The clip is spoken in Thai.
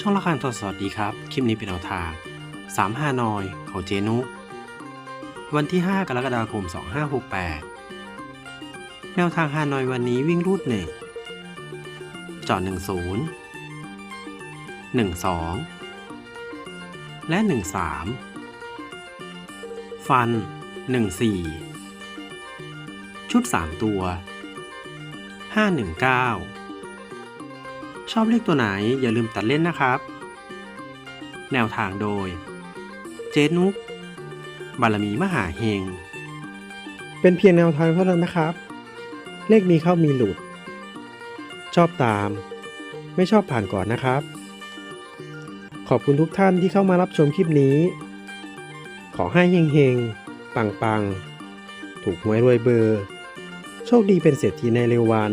ช่องละครตัวสวัสดีครับ คลิปนี้เป็นแนวทาง3ฮานอยของเจนุวันที่ 5 กรกฎาคม 2568 แนวทางฮานอยวันนี้วิ่งรูดหนึ่งจอด10 12 และ 13 ฟัน 14 ชุด 3 ตัว 519 ชอบเลขตัวไหนอย่าลืมตัดเล่นนะครับ แนวทางโดย เจนุก บารมีมหาเฮง เป็นเพียงแนวทางเท่านั้นนะครับ เลขมีเข้ามีหลุด ชอบตาม ไม่ชอบผ่านก่อนนะครับ ขอบคุณทุกท่านที่เข้ามารับชมคลิปนี้ ขอให้เฮงๆปังๆถูกหวยรวยเบอร์ โชคดีเป็นเศรษฐีในเร็ววัน